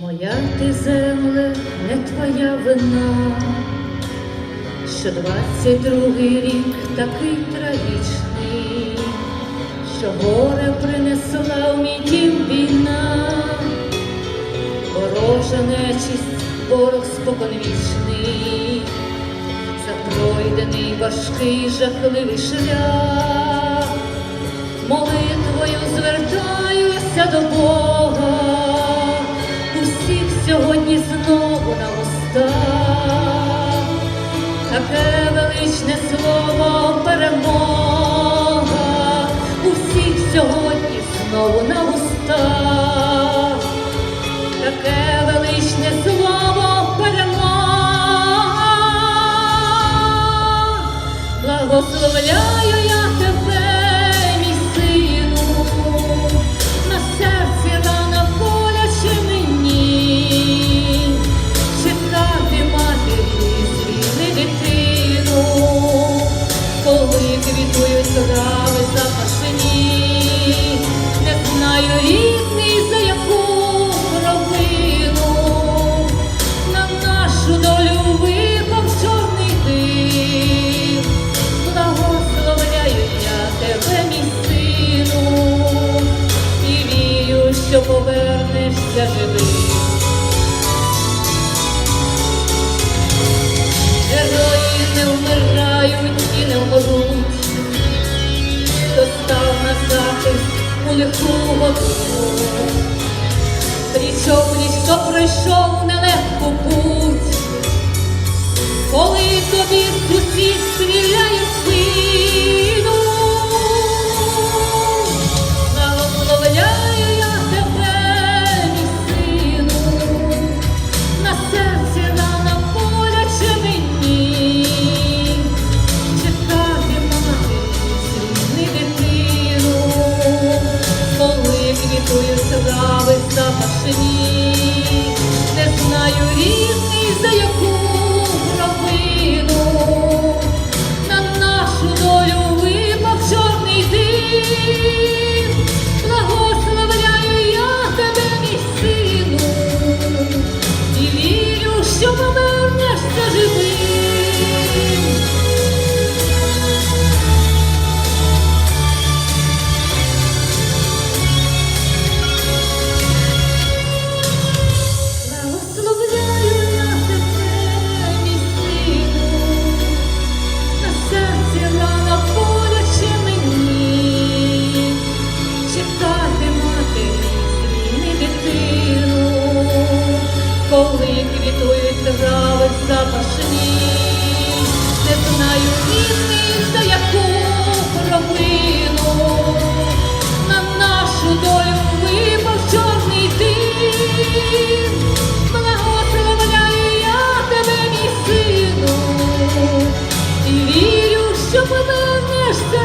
Моя ти земле, не твоя вина, що двадцять другий рік такий трагічний, що горе принесла в мій дім війна, ворожа нечисть, ворог споконвічний, за пройдений важкий жахливий шлях, молитвою звертаюся до Бога сьогодні знову на устах, таке величне слово перемога, усіх сьогодні знову на устах, таке величне слово перемога, благословляю захист у лиху годину. Прийшов ліч, хто пройшов нелегку путь, коли тобі усі коли квітують трави запашені, не знаю рідний за яку квітують трави запашні, не знаю війни за яку провину, на нашу долю випав чорний дим, благословляю я тебе, мій сину, і вірю, що повернешся